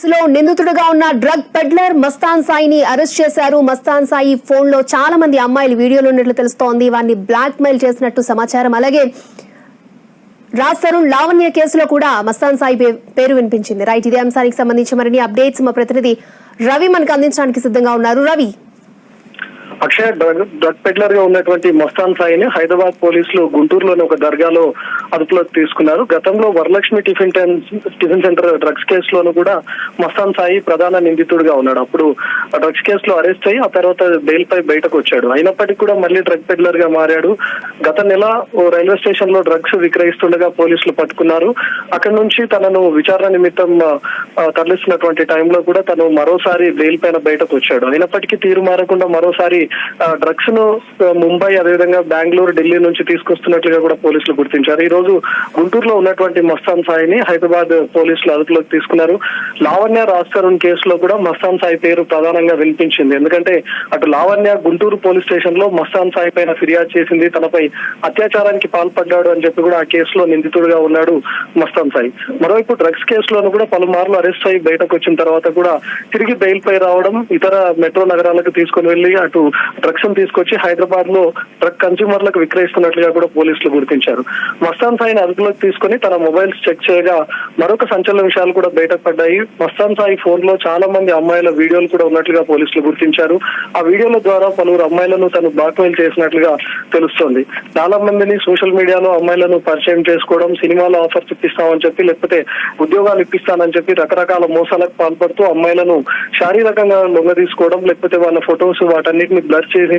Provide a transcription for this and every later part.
కేసులో నిందితుడుగా ఉన్న drug peddler Mastan సాయిని arrest చేశారు. మస్తాన్ సాయి ఫోన్లో చాలా మంది అమ్మాయిలు వీడియోలు ఉన్నట్లు తెలుస్తోంది. వారిని బ్లాక్ మెయిల్ చేసినట్టు సమాచారం. అలాగే రాజ్ తరుణ్ లావణ్య కేసులో కూడా మస్తాన్ సాయి పే- పేరు వినిపించింది. రైట్ ఇదే అంశానికి సంబంధించి మరిన్ని అప్డేట్స్. మా ప్రతినిధి రవి మనకు అందించడానికి సిద్ధంగా ఉన్నారు. రవి అక్షయ డ్రగ్ డ్రగ్ పెడ్లర్గా ఉన్నటువంటి మస్తాన్ సాయిని హైదరాబాద్ పోలీసులు గుంటూరులోని ఒక దర్గాలో అదుపులోకి తీసుకున్నారు. గతంలో Varalakshmi tiffin ten tiffin centre drugs కేసులోనూ కూడా మస్తాన్ సాయి ప్రధాన నిందితుడిగా ఉన్నాడు. అప్పుడు డ్రగ్స్ కేసులో అరెస్ట్ అయ్యి ఆ తర్వాత బెయిల్ పై బయటకు వచ్చాడు. అయినప్పటికీ కూడా మళ్ళీ డ్రగ్ పెడ్లర్గా మారాడు. గత నెల ఓ రైల్వే స్టేషన్లో డ్రగ్స్ విక్రయిస్తుండగా పోలీసులు పట్టుకున్నారు. అక్కడ నుంచి తనను విచారణ నిమిత్తం తరలిస్తున్నటువంటి టైంలో కూడా తను మరోసారి బెయిల్ పైన బయటకు వచ్చాడు. అయినప్పటికీ తీరు మారకుండా మరోసారి డ్రగ్స్ను ముంబై అదేవిధంగా బెంగళూరు ఢిల్లీ నుంచి తీసుకొస్తున్నట్లుగా కూడా పోలీసులు గుర్తించారు. ఈ రోజు గుంటూరులో ఉన్నటువంటి మస్తాన్ సాయిని హైదరాబాద్ పోలీసులు అదుపులోకి తీసుకున్నారు. లావణ్య రాజ్తరుణ్ కేసులో కూడా మస్తాన్ సాయి పేరు ప్రధానంగా వినిపించింది. ఎందుకంటే అటు లావణ్య గుంటూరు పోలీస్ స్టేషన్లో మస్తాన్ సాయి పైన ఫిర్యాదు చేసింది. తనపై అత్యాచారానికి పాల్పడ్డాడు అని చెప్పి కూడా ఆ కేసులో నిందితుడిగా ఉన్నాడు మస్తాన్ సాయి. మరోవైపు డ్రగ్స్ కేసులోనూ కూడా పలుమార్లు అరెస్ట్ అయి బయటకు వచ్చిన తర్వాత కూడా తిరిగి బెయిల్ పై రావడం ఇతర మెట్రో నగరాలకు తీసుకుని వెళ్ళి అటు డ్రగ్స్ తీసుకొచ్చి హైదరాబాద్లో డ్రగ్ కన్స్యూమర్లకు విక్రయిస్తున్నట్లుగా కూడా పోలీసులు గుర్తించారు. మస్తాన్ సాయిని అదుపులోకి తీసుకుని తన మొబైల్స్ చెక్ చేయగా మరొక సంచలన విషయాలు కూడా బయటపడ్డాయి మస్తాన్ సాయి ఫోన్లో చాలా మంది అమ్మాయిల వీడియోలు కూడా ఉన్నట్లుగా పోలీసులు గుర్తించారు. ఆ వీడియోల ద్వారా పలువురు అమ్మాయిలను తను బ్లాక్మెయిల్ చేసినట్లుగా తెలుస్తోంది. చాలా మందిని సోషల్ మీడియాలో అమ్మాయిలను పరిచయం చేసుకోవడం సినిమాలో ఆఫర్స్ ఇప్పిస్తామని చెప్పి లేకపోతే ఉద్యోగాలు ఇప్పిస్తానని చెప్పి రకరకాల మోసాలకు పాల్పడుతూ అమ్మాయిలను శారీరకంగా లొంగ తీసుకోవడం లేకపోతే వాళ్ళ ఫొటోస్ వాటన్నిటిని బ్లర్ చేసి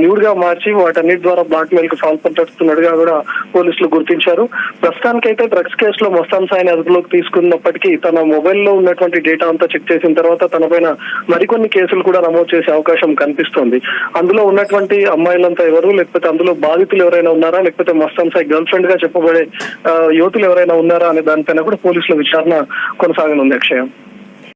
న్యూడ్గా మార్చి వాటన్నిటి ద్వారా బ్లాక్ మెయిల్కు పాల్పడుతున్నట్టుగా కూడా పోలీసులు గుర్తించారు. ప్రస్తుతానికైతే డ్రగ్స్ కేసులో మొస్తాన్ సాయిని అదుపులోకి తీసుకున్నప్పటికీ తన మొబైల్లో ఉన్నటువంటి డేటా అంతా చెక్ చేసిన తర్వాత తన పైన మరికొన్ని కేసులు కూడా నమోదు చేసే అవకాశం కనిపిస్తోంది. అందులో ఉన్నటువంటి అమ్మాయిలంతా ఎవరు? లేకపోతే అందులో బాధితులు ఎవరైనా ఉన్నారా? లేకపోతే మస్తాన్ సాయి గర్ల్ ఫ్రెండ్గా చెప్పబడే యువతులు ఎవరైనా ఉన్నారా? అనే దానిపైన కూడా పోలీసుల విచారణ కొనసాగనుంది అక్షయం.